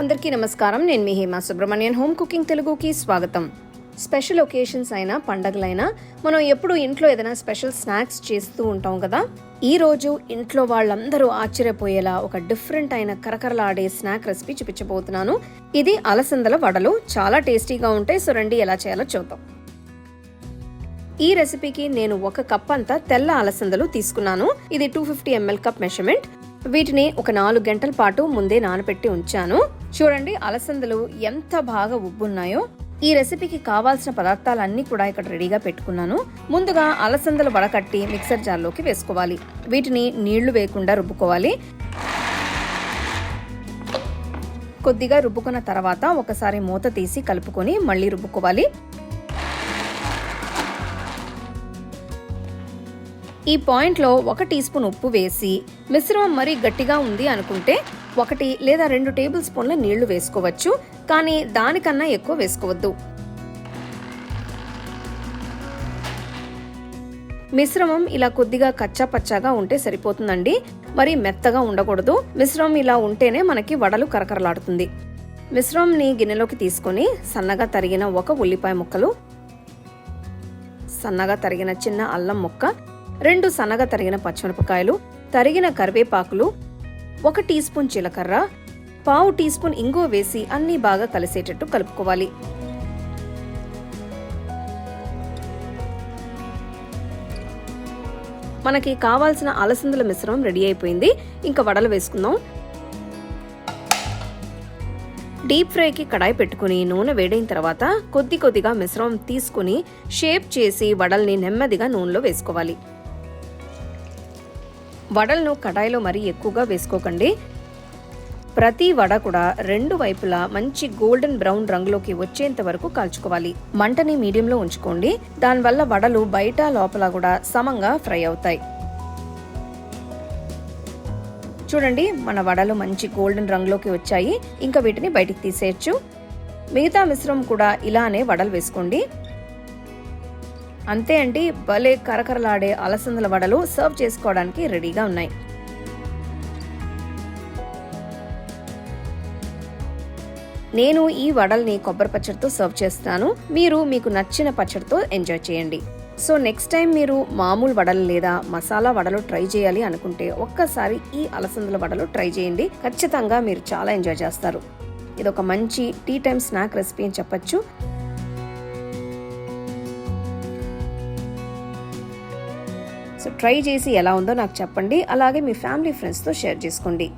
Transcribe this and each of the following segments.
అందరికీ నమస్కారం. నేను మీ హేమా సుబ్రహ్మణ్యన్. హోమ్ కుకింగ్ తెలుగుకి స్వాగతం. స్పెషల్ ఒకేషన్స్ అయినా పండగలైనా మనం ఎప్పుడు ఇంట్లో ఏదైనా స్పెషల్ స్నాక్స్ చేస్తూ ఉంటాం కదా? ఈరోజు ఇంట్లో వాళ్ళందరూ ఆశ్చర్యపోయేలా ఒక డిఫరెంట్ అయిన కరకరలాడే స్నాక్ రెసిపీ చూపించబోతున్నాను. ఇది అలసందల వడలు. చాలా టేస్టీగా ఉంటాయి. సో రండి ఎలా చేయాలో చూద్దాం. ఈ రెసిపీకి నేను ఒక కప్ అంతా తెల్ల అలసందలు తీసుకున్నాను. ఇది two fifty ML cup measurement. వీటిని ఒక నాలుగు గంటల పాటు ముందే నానబెట్టి ఉంచాను. చూడండి అలసందలు ఎంత బాగా ఉబ్బున్నాయో. ఈ రెసిపీకి కావాల్సిన పదార్థాలన్నీ కూడా ఇక్కడ రెడీగా పెట్టుకున్నాను. ముందుగా అలసందలు వడకట్టి మిక్సర్ జార్లోకి వేసుకోవాలి. వీటిని నీళ్ళు వేయకుండా రుబ్బుకోవాలి. కొద్దిగా రుబ్బుకున్న తర్వాత ఒకసారి మూత తీసి కలుపుకొని మళ్ళీ రుబ్బుకోవాలి. ఈ పాయింట్లో ఒక టీ స్పూన్ ఉప్పు వేసి మిశ్రమం మరీ గట్టిగా ఉంది అనుకుంటే ఒకటి లేదా రెండు టేబుల్ స్పూన్ల నీళ్ళు వేసుకోవచ్చు కానీ దానికన్నా ఎక్కువ వేసుకోవద్దు. మిశ్రమం ఇలా కొద్దిగా కచ్చా పచ్చాగా ఉంటే సరిపోతుందండి. మరి మెత్తగా ఉండకూడదు. మిశ్రమం ఇలా ఉంటేనే మనకి వడలు కరకరలాడుతుంది. మిశ్రమంని గిన్నెలోకి తీసుకొని సన్నగా తరిగిన ఒక ఉల్లిపాయ ముక్కలు సన్నగా తరిగిన చిన్న అల్లం ముక్క రెండు సన్నగా తరిగిన పచ్చిమిరపకాయలు తరిగిన కరివేపాకులు ఒక టీ స్పూన్ జీలకర్ర పావు టీ స్పూన్ ఇంగువ వేసి అన్నీ బాగా కలిసేటట్టు కలుపుకోవాలి. మనకి కావాల్సిన అలసందల మిశ్రమం రెడీ అయిపోయింది. ఇంకా వడలు వేసుకుందాం. డీప్ ఫ్రైకి కడాయి పెట్టుకుని నూనె వేడైన తర్వాత కొద్ది కొద్దిగా మిశ్రమం తీసుకుని షేప్ చేసి వడల్ని నెమ్మదిగా నూనెలో వేసుకోవాలి. వడలను కడాయిలో మరీ ఎక్కువగా వేసుకోకండి. ప్రతి వడ కూడా రెండు వైపులా మంచి గోల్డెన్ బ్రౌన్ రంగులోకి వచ్చేంత వరకు కాల్చుకోవాలి. మంటని మీడియంలో ఉంచుకోండి. దానివల్ల వడలు బయట లోపల కూడా సమంగా ఫ్రై అవుతాయి. చూడండి మన వడలు మంచి గోల్డెన్ రంగులోకి వచ్చాయి. ఇంకా వీటిని బయటికి తీసేయచ్చు. మిగతా మిశ్రమం కూడా ఇలానే వడలు వేసుకోండి. అంతే అండి భలే కరకరలాడే అలసందల వడలు సర్వ్ చేసుకోవడానికి రెడీగా ఉన్నాయి. నేను ఈ వడల్ని కొబ్బరి పచ్చడితో సర్వ్ చేస్తాను. మీరు మీకు నచ్చిన పచ్చడితో ఎంజాయ్ చేయండి. సో నెక్స్ట్ టైం మీరు మామూలు వడలు లేదా మసాలా వడలు ట్రై చేయాలి అనుకుంటే ఒక్కసారి ఈ అలసందల వడలు ట్రై చేయండి. ఖచ్చితంగా మీరు చాలా ఎంజాయ్ చేస్తారు. ఇది ఒక మంచి టీ టైం స్నాక్ రెసిపీ అని చెప్పచ్చు. సో ట్రై చేసి ఎలా ఉందో నాకు చెప్పండి అలాగే మీ ఫ్యామిలీ ఫ్రెండ్స్తో షేర్ చేసుకోండి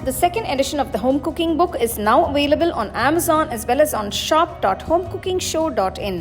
The second edition of the home cooking book is now available on Amazon as well as on shop.homecookingshow.in.